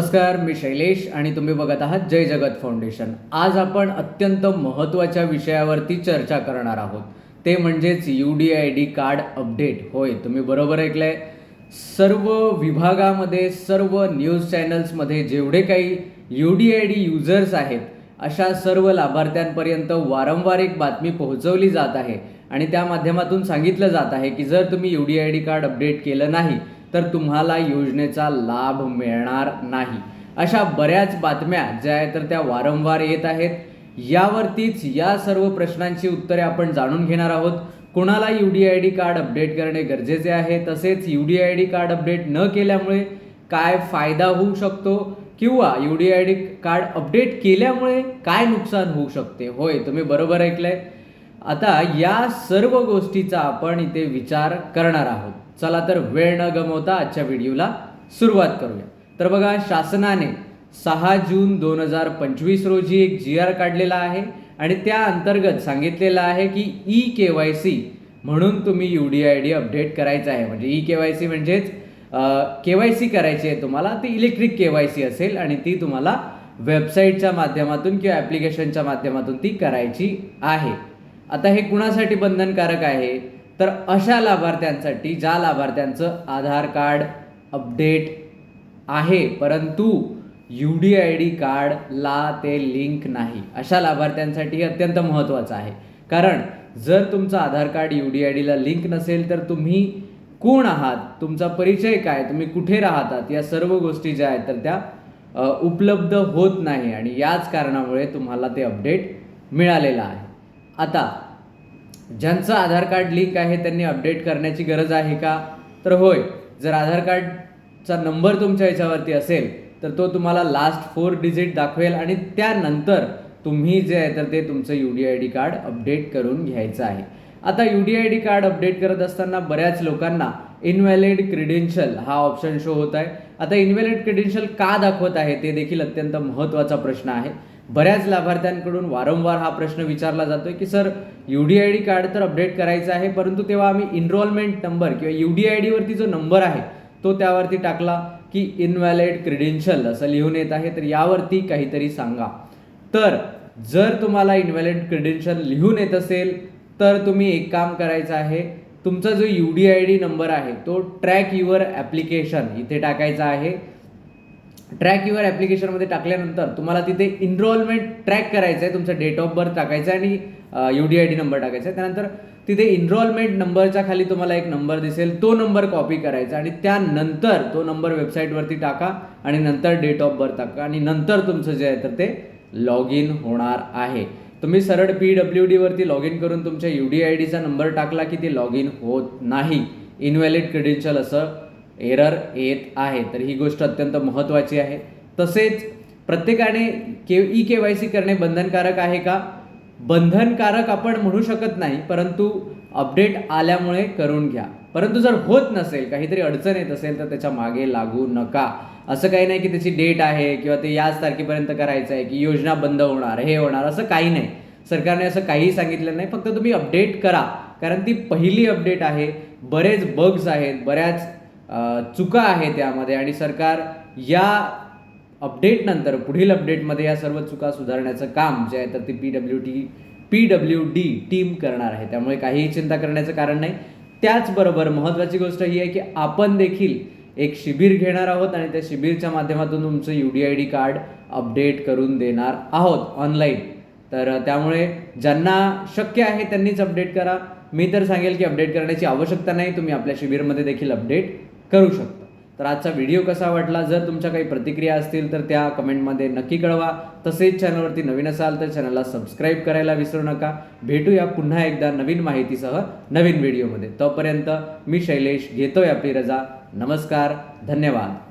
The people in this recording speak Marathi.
नमस्कार मी शैलेश आणि तुम्ही बघत आहात जय जगत फाउंडेशन. आज आपण अत्यंत महत्त्वाच्या विषयावरती चर्चा करणार आहोत. ते म्हणजेच U D I D card update होय तुम्ही बरोबर ऐकलंय. सर्व विभागामध्ये सर्व न्यूज चॅनल्समध्ये जेवढे काही U D I D users आहेत अशा सर्व लाभार्थ्यांपर्यंत वारंवार एक बातमी पोहोचवली जात आहे. आणि त्या माध्यमातून सांगितलं जात आहे की जर तुम्ही U D I D card update केलं नाही तर तुम्हाला योजनेचा लाभ मिळणार नाही. अशा बऱ्याच बातम्या ज्या आहेत तर त्या वारंवार येत आहेत. यावरतीच या सर्व प्रश्नांची उत्तरे आपण जाणून घेणार आहोत. कुणाला U D I D card update करणे गरजेचे आहे? तसेच U D I D card update न केल्यामुळे काय फायदा होऊ शकतो? किंवा U D I D card update केल्यामुळे काय नुकसान होऊ शकते? होय तुम्ही बरोबर ऐकलंय. आता या सर्व गोष्टीचा आपण इथे विचार करणार आहोत. चला तर वेळ न गमवता आजच्या व्हिडिओला सुरुवात करूया. तर बघा शासनाने सहा जून दोन हजार पंचवीस रोजी एक जी आर काढलेला आहे आणि त्या अंतर्गत सांगितलेलं आहे की ई के वाय सी म्हणून तुम्ही U D I D update करायचं आहे. म्हणजे ई के वाय सी म्हणजेच के वाय सी करायची आहे तुम्हाला ती इलेक्ट्रिक के वाय सी असेल आणि ती तुम्हाला वेबसाईटच्या माध्यमातून किंवा ॲप्लिकेशनच्या माध्यमातून ती करायची आहे. आता हे कुणासाठी बंधनकारक आहे? तर अशा लाभार्थ्यांसाठी ज्या लाभार्थ्यांचं आधार कार्ड अपडेट आहे परंतु यू डी आय डी कार्डला ते लिंक नाही अशा लाभार्थ्यांसाठी अत्यंत महत्त्वाचं आहे. कारण जर तुमचं Aadhaar card U D I Dila link नसेल तर तुम्ही कोण आहात? तुमचा परिचय काय? तुम्ही कुठे राहतात? या सर्व गोष्टी ज्या आहेत तर त्या उपलब्ध होत नाही आणि याच कारणामुळे तुम्हाला ते अपडेट मिळालेलं आहे. आता ज्यांचं आधार कार्ड लिंक आहे त्यांनी अपडेट करण्याची गरज आहे का? तर होय जर आधार कार्डचा नंबर तुमच्या याच्यावरती असेल तर तो तुम्हाला लास्ट फोर डिजिट दाखवेल आणि त्यानंतर तुम्ही जे आहे तर ते तुमचं U D I D card update करून घ्यायचं आहे. आता U D I D card update करत असताना बऱ्याच लोकांना इनव्हॅलिड क्रेडेन्शियल हा ऑप्शन शो होत आहे. आता इनव्हॅलिड क्रेडेन्शियल का दाखवत आहे ते देखील अत्यंत महत्त्वाचा प्रश्न आहे. बऱ्याच लाभार्थ्यांकडून वारंवार हा प्रश्न विचारला जातोय की sir U D I D card तर अपडेट करायचं आहे परंतु तेव्हा आम्ही इनरोलमेंट नंबर किंवा यू डी आय डीवरती जो नंबर आहे तो त्यावरती टाकला की इनव्हॅलिड क्रेडेन्शियल असं लिहून येत आहे तर यावरती काहीतरी सांगा. तर जर तुम्हाला इनव्हॅलिड क्रेडेन्शियल लिहून येत असेल तर तुम्ही एक काम करायचं आहे तुमचा जो U D I D number आहे तो ट्रॅक युअर ॲप्लिकेशन इथे टाकायचा आहे. ट्रॅक युअर ॲप्लिकेशनमध्ये टाकल्यानंतर तुम्हाला तिथे इनरोलमेंट ट्रॅक करायचं आहे तुमचा डेट ऑफ बर्थ टाकायचा आहे आणि U D I D number टाकायचा आहे. त्यानंतर तिथे इनरोलमेंट नंबरच्या खाली तुम्हाला एक नंबर दिसेल तो नंबर कॉपी करायचा आणि त्यानंतर तो नंबर वेबसाईटवरती टाका आणि नंतर डेट ऑफ बर्थ टाका आणि नंतर तुमचं जे आहे तर ते लॉग इन होणार आहे. तुम्ही सरळ पी डब्ल्यू डीवरती लॉग इन करून तुमच्या यू डी आय डीचा नंबर टाकला की ते लॉग इन होत नाही. इनव्हॅलिड क्रेडेन्शियल असं एरर येत आहे. तर ही गोष्ट अत्यंत महत्त्वाची आहे. तसेच प्रत्येकाने K E K Y C करणे बंधनकारक आहे का? बंधनकारक आपण म्हणू शकत नाही परंतु अपडेट आल्यामुळे करून घ्या. परंतु जर होत नसेल काहीतरी अडचण येत असेल तर त्याच्यामागे लागू नका. असं काही नाही की त्याची डेट आहे किंवा ते याच तारखेपर्यंत करायचं आहे की योजना बंद होणार हे होणार असं काही नाही. सरकारने असं काहीही सांगितलं नाही फक्त तुम्ही अपडेट करा. कारण ती पहिली अपडेट आहे. बरेच बग्स आहेत बऱ्याच चुका आहे त्यामध्ये आणि सरकार या अपडेट नंतर पुढील अपडेटमध्ये या सर्व चुका सुधारण्याचं काम जे आहे तर ते P W T P W D team करणार आहे. त्यामुळे काहीही चिंता करण्याचं कारण नाही. त्याचबरोबर महत्त्वाची गोष्ट ही आहे की आपण देखील एक शिबिर घेणार आहोत आणि त्या शिबिरच्या माध्यमातून तुमचं U D I D card update करून देणार आहोत ऑनलाईन तर त्यामुळे ज्यांना शक्य आहे त्यांनीच अपडेट करा. मी तर सांगेल की अपडेट करण्याची आवश्यकता नाही. तुम्ही आपल्या शिबिरमध्ये देखील अपडेट करू शकता. तर आजचा व्हिडिओ कसा वाटला? जर तुमच्या काही प्रतिक्रिया असतील तर त्या कमेंटमध्ये नक्की कळवा. तसेच चॅनलवरती नवीन असाल तर चॅनलला सबस्क्राईब करायला विसरू नका. भेटूया पुन्हा एकदा नवीन माहितीसह नवीन व्हिडिओमध्ये. तोपर्यंत मी शैलेश घेतोय आपली रजा. नमस्कार धन्यवाद.